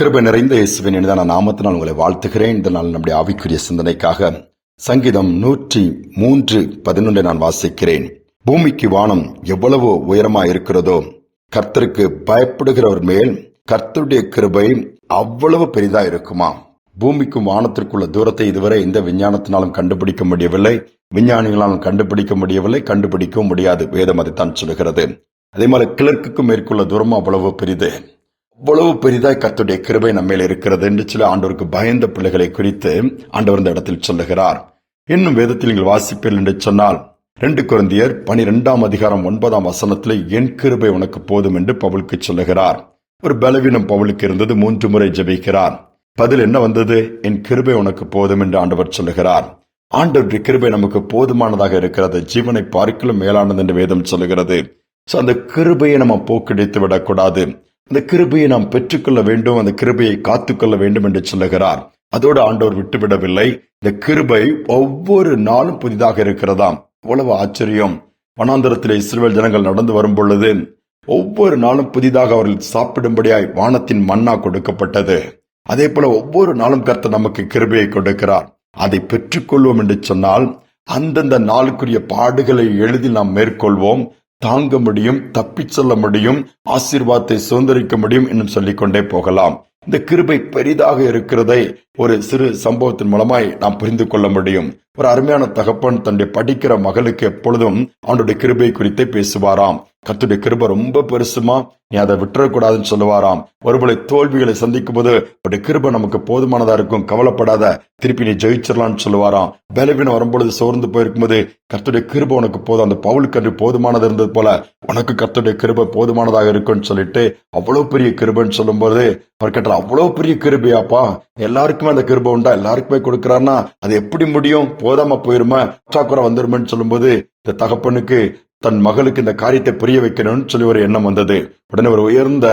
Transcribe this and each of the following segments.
கிருபை நிறைந்த இயேசுவின் இனிதான நாமத்தினால் உங்களை வாழ்த்துகிறேன். இந்த நாள் நம்முடைய ஆவிக்குரிய சிந்தனைக்காக சங்கீதம் நூற்றி மூன்று பதினொன்றை நான் வாசிக்கிறேன். பூமிக்கு வானம் எவ்வளவோ உயரமா இருக்கிறதோ கர்த்தருக்கு பயப்படுகிறவர் மேல் கர்த்தருடைய கிருபை அவ்வளவு பெரிதா இருக்குமா பூமிக்கும் வானத்திற்குள்ள தூரத்தை இதுவரை எந்த விஞ்ஞானத்தினாலும் கண்டுபிடிக்க முடியவில்லை. விஞ்ஞானிகளாலும் கண்டுபிடிக்க முடியவில்லை. கண்டுபிடிக்கவும் முடியாது. வேதம் அதைத்தான் சொல்லுகிறது. அதே மாதிரி கிழக்குக்கும் மேற்குள்ள தூரம் அவ்வளவு பெரிது. அவ்வளவு பெரிதாய் கத்துடைய கிருபை நம்மேல் இருக்கிறது என்று சொல்லி ஆண்டவருக்கு பயந்த பிள்ளைகளை குறித்து ஆண்டவர் இந்த இடத்தில் சொல்லுகிறார். இன்னும் வேதத்தில் நீங்கள் வாசிப்பீர்கள் என்று சொன்னால் ரெண்டு குழந்தையர் பனிரெண்டாம் அதிகாரம் ஒன்பதாம் வசனத்தில் என் கிருபை உனக்கு போதும் என்று பவுலுக்கு சொல்லுகிறார். ஒரு பலவீனம் பவுலுக்கு இருந்தது மூன்று முறை ஜெபிக்கிறார். பதில் என்ன வந்தது? என் கிருபை உனக்கு போதும் என்று ஆண்டவர் சொல்லுகிறார். ஆண்டவருடைய கிருபை நமக்கு போதுமானதாக இருக்கிறது. ஜீவனை பார்க்கலும் மேலானது என்று வேதம் சொல்லுகிறது. சோ அந்த கிருபையை நம்ம போக்கடித்து விடக்கூடாது. அந்த கிருபையை நாம் பெற்றுக்கொள்ள வேண்டும் அந்த கிருபையை காத்துக்கொள்ள வேண்டும் என்று சொல்லுகிறார். அதோடு ஆண்டவர் விட்டுவிடவில்லை. இந்த கிருபை ஒவ்வொரு நாளும் புதிதாக இருக்கிறதாம். இவ்வளவு ஆச்சரியம். வனாந்தரத்தில் இஸ்ரேல் ஜனங்கள் நடந்து வரும் பொழுது ஒவ்வொரு நாளும் புதிதாக அவர்கள் சாப்பிடும்படியாய் வானத்தின் மன்னா கொடுக்கப்பட்டது. அதே போல ஒவ்வொரு நாளும் கர்த்த நமக்கு கிருபையை கொடுக்கிறார். அதை பெற்றுக்கொள்வோம் என்று சொன்னால் அந்தந்த நாளுக்குரிய பாடுகளை எளிதில் நாம் மேற்கொள்வோம். தாங்க முடியும் தப்பிச் செல்ல முடியும் ஆசீர்வாதத்தை சுதந்திரிக்க முடியும் என்னும் சொல்லிக்கொண்டே போகலாம். இந்த கிருபை பெரிதாக இருக்கிறதை ஒரு சிறு சம்பவத்தின் மூலமாய் நாம் புரிந்து கொள்ள முடியும். ஒரு அருமையான தகப்பன் தன்னுடைய படிக்கிற மகளுக்கு எப்பொழுதும் அவனுடைய கிருபை குறித்தே பேசுவாராம். கத்துடைய கிருபை ரொம்ப பெருசுமா? நீ அதை விட்டுறக்கூடாதுன்னு சொல்லுவாராம். ஒருவேளை தோல்விகளை சந்திக்கும் போது அவருடைய கிருபை நமக்கு போதுமானதா இருக்கும்? கவலைப்படாத. திருப்பி நீ ஜெயிச்சிடலாம்னு சொல்லுவாராம். பலவீனம் வரும்பொழுது சோர்ந்து போயிருக்கும் போது கத்துடைய கிருபை உனக்கு போதும். அந்த பவுலுக்கு அன்று போதுமானது இருந்தது போல உனக்கு கர்த்துடைய கிருபை போதுமானதாக இருக்கும்னு சொல்லிட்டு அவ்வளவு பெரிய கிருபைன்னு சொல்லும்போது அவர் கேட்டார் அவ்வளவு பெரிய கிருபையாப்பா. எல்லாருக்குமே அந்த கிருபை உண்டா? எல்லாருக்குமே கொடுக்கிறான்னா அது எப்படி முடியும்? போதாம போயிருமா? பற்றாக்குறை வந்துருமேன்னு சொல்லும்போது இந்த தகப்பனுக்கு தன் மகளுக்கு இந்த காரியத்தை புரிய வைக்கணும்னு சொல்லி ஒரு எண்ணம் வந்தது. உடனே ஒரு உயர்ந்த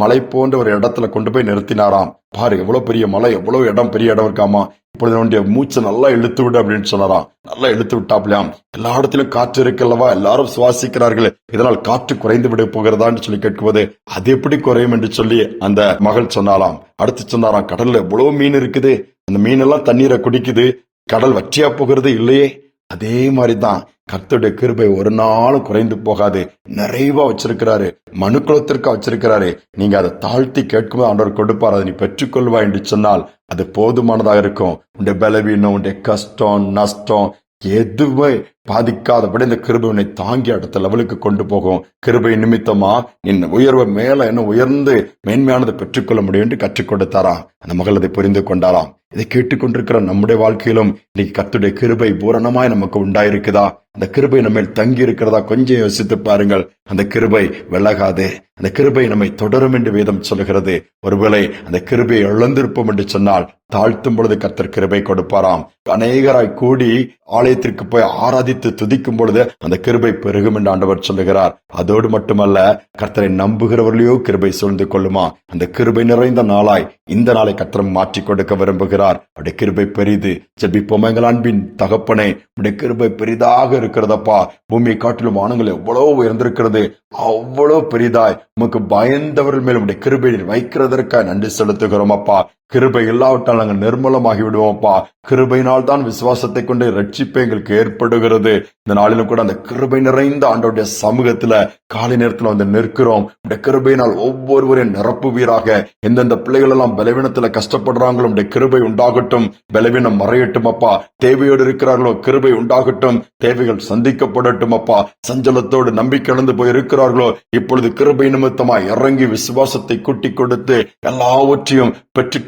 மலை போன்ற ஒரு இடத்துல கொண்டு போய் நிறுத்தினாராம். பாரு எவ்வளவு பெரிய மலை எவ்வளவு இடம் பெரிய இடம் இருக்காமா இப்பொழுது மூச்சை நல்லா இழுத்து விடு அப்படின்னு சொன்னாராம். நல்லா இழுத்து விட்டாப்லையாம் எல்லா இடத்திலும் காற்று இருக்கல்லவா எல்லாரும் சுவாசிக்கிறார்கள். இதனால் காற்று குறைந்து விட போகிறதான்னு சொல்லி கேட்கும்போது அது எப்படி குறையும் என்று சொல்லி அந்த மகள் சொன்னாலாம் அடுத்து சொன்னாராம் கடல்ல எவ்வளவு மீன் இருக்குது? அந்த மீன் எல்லாம் தண்ணீரை குடிக்குது. கடல் வற்றியா போகிறது இல்லையே? அதே மாதிரிதான். கர்த்தருடைய கிருபை ஒரு நாளும் குறைந்து போகாது. நிறைவா வச்சிருக்கிறாரு. மனுக்குலத்திற்கா வச்சிருக்கிறாரு. நீங்க அதை தாழ்த்தி கேட்கும்போது ஆண்டவர் கொடுப்பார். அதை நீ பெற்றுக்கொள்வா என்று சொன்னால் அது போதுமானதாக இருக்கும். உன்னுடைய பலவீனம் உன்னுடைய கஷ்டம் நஷ்டம் எதுவுமே பாதிக்காதபடி இந்த கிருபை உன்னை தாங்கி அடுத்த லெவலுக்கு கொண்டு போகும். கிருபை நிமித்தமா என் உயர்வை மேல என்ன உயர்ந்து மேன்மையானதை பெற்றுக்கொள்ள முடியும் என்று கற்றுக் கொடுத்தாராம் அந்த மகள் அதை புரிந்து கொண்டாராம் இதை கேட்டுக்கொண்டிருக்கிற நம்முடைய வாழ்க்கையிலும் இன்னைக்கு கத்துடைய கிருபை பூரணமாய் நமக்கு உண்டாயிருக்குதா? அந்த கிருபை நம்ம தங்கி இருக்கிறதா? கொஞ்சம் யோசித்து பாருங்கள். அந்த கிருபை விலகாது. அந்த கிருபை நம்மை தொடரும் என்று வேதம் சொல்கிறது ஒருவேளை அந்த கிருபையை இழந்திருப்போம் என்று சொன்னால் தாழ்த்தும் பொழுது கத்தர் கிருபை கொடுப்பாராம். அநேகராய் கூடி ஆலயத்திற்கு போய் ஆராதி ஆராதித்து துதிக்கும் பொழுது அந்த கிருபை பெருகும் என்று ஆண்டவர் சொல்லுகிறார். அதோடு மட்டுமல்ல கர்த்தரை நம்புகிறவர்களையோ கிருபை சூழ்ந்து கொள்ளுமா? அந்த கிருபை நிறைந்த நாளாய் இந்த நாளை கர்த்தரம் மாற்றி கொடுக்க விரும்புகிறார். அப்படி கிருபை பெரிது. ஜெபிப்போம் எங்கள் அன்பின் தகப்பனை? உடைய கிருபை பெரிதாக இருக்கிறதப்பா. பூமியை காட்டிலும் வானங்கள் எவ்வளவு உயர்ந்திருக்கிறது. அவ்வளவு பெரிதாய். உமக்கு பயந்தவர்கள் மேல் உடைய கிருபை வைக்கிறதற்காக நன்றி செலுத்துகிறோம் அப்பா. கிருபை இல்லாவிட்டால் நாங்கள் நிர்மலமாகி விடுவோம்ப்பா கிருபையினால் தான் விசுவாசத்தை கொண்டு ரட்சிப்பு எங்களுக்கு ஏற்படுகிறது. இந்த நாளிலும் கூட அந்த கிருபை நிறைந்த ஆண்டோடைய சமூகத்துல காலை நேரத்துல வந்து நிற்கிறோம். உடைய கிருபையினால் ஒவ்வொருவரையும் நிரப்புவீராக. எந்தெந்த பிள்ளைகள் எல்லாம் பலவீனத்துல கஷ்டப்படுறாங்களோ உடைய கிருபை உண்டாகட்டும். பலவீனம் மறையட்டும் அப்பா. தேவையோடு இருக்கிறார்களோ கிருபை உண்டாகட்டும். தேவைகள் சந்திக்கப்படட்டும் அப்பா. சஞ்சலத்தோடு நம்பிக்கை இழந்து போய் இருக்கிறார்களோ இப்பொழுது கிருபை நிமித்தமா இறங்கி விசுவாசத்தை கூட்டி கொடுத்து எல்லாவற்றையும்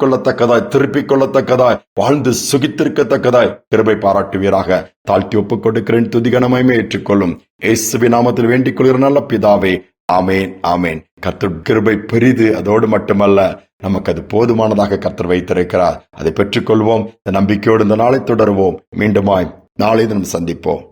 பெற்றுக்கொள்ளத்தக்கதாய் திருப்பிக் கொள்ளத்தக்கதாய் வாழ்ந்து சுகித்திருக்கத்தக்கதாய் கிருபை பாராட்டுவீராக. தாழ்த்தி ஒப்புக் கொடுக்கிறேன் துதிகனமையுமே ஏற்றுக்கொள்ளும். இயேசுவி நாமத்தில் வேண்டிக் கொள்கிற நல்ல பிதாவே ஆமேன் ஆமேன். கர்த்தர் கிருபை பெரிது அதோடு மட்டுமல்ல நமக்கு அது போதுமானதாக கர்த்தர் வைத்திருக்கிறார். அதை பெற்றுக்கொள்வோம் இந்த நம்பிக்கையோடு இந்த நாளை தொடருவோம். மீண்டுமாய் நாளை தினம் சந்திப்போம்.